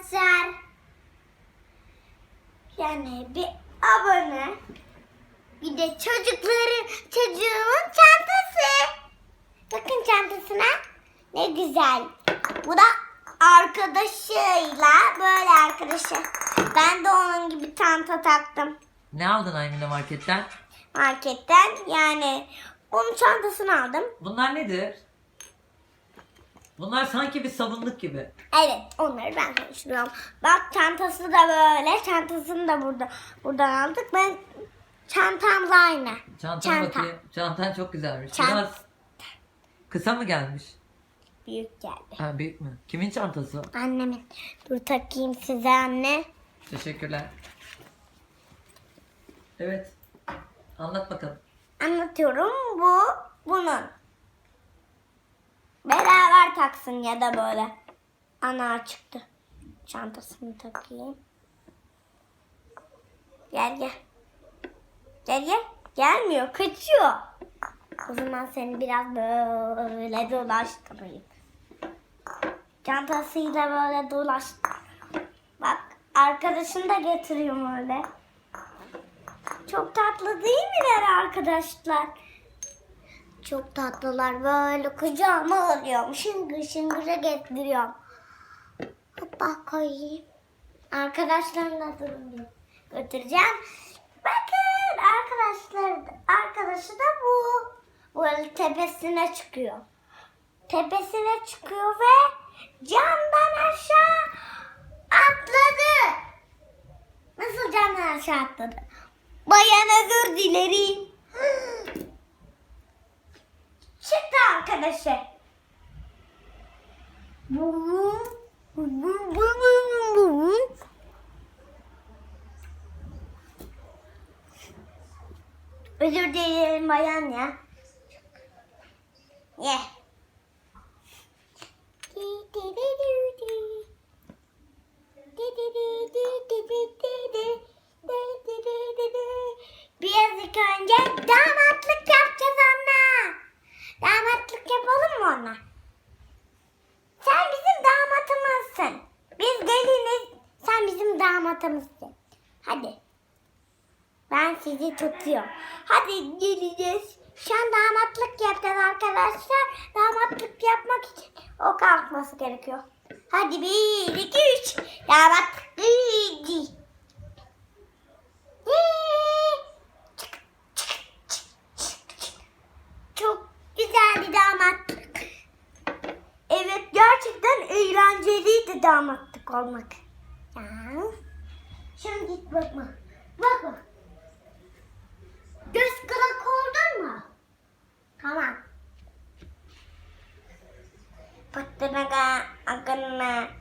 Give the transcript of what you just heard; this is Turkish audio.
arkadaşlar. Yani bir abone. Bir de çocukların, çocuğumun çantası. Bakın çantasına. Ne güzel. Bu da arkadaşıyla böyle arkadaşı. Ben de onun gibi çanta taktım. Ne aldın Aymine marketten? Marketten yani onun çantasını aldım. Bunlar nedir? Bunlar sanki bir sabunluk gibi. Evet onları ben karıştırıyorum. Bak çantası da böyle. Çantasını da burada buradan aldık. Ben çantamla aynı. Çantana Çanta. bakayım. Çantan çok güzelmiş. Çant- Biraz kısa mı gelmiş? Büyük geldi. Ha büyük mü? Kimin çantası? Annemin. Dur takayım size anne. Teşekkürler. Evet. Anlat bakalım. Anlatıyorum. Bu bunun. Beraber taksın ya da böyle. Ana çıktı. Çantasını takayım. Gel gel. Gel gel. Gelmiyor. Kaçıyor. O zaman seni biraz böyle dolaştırayım. Çantasıyla böyle dolaştır. Bak arkadaşını da getiriyorum öyle. Çok tatlı değil miler arkadaşlar? Çok tatlılar böyle kucağıma alıyorum. Şıngır şıngıra getiriyorum. Hoppa koyayım. Arkadaşlarımla durun götüreceğim. Bakın arkadaşlar arkadaşı da bu. Böyle tepesine çıkıyor. Tepesine çıkıyor ve camdan aşağı atladı. Nasıl camdan aşağı atladı? Bayan özür dilerim. Çıktı arkadaşı. Özür dilerim bayan ya. Ye. Di, di, di, di, ona? Sen bizim damatımızsın. Biz geliniz. Sen bizim damatımızsın. Hadi. Ben sizi tutuyorum. Hadi geleceğiz. Şu an damatlık yapacağız arkadaşlar. Damatlık yapmak için o kalkması gerekiyor. Hadi bir, iki, üç. Damatlık. Yee. Çok güzeldi damatlık. Evet gerçekten eğlenceliydi damatlık olmak. Ya. Şimdi git bakma. Bakma. Göz kılak oldun mu? Tamam. Pıttınaga akınna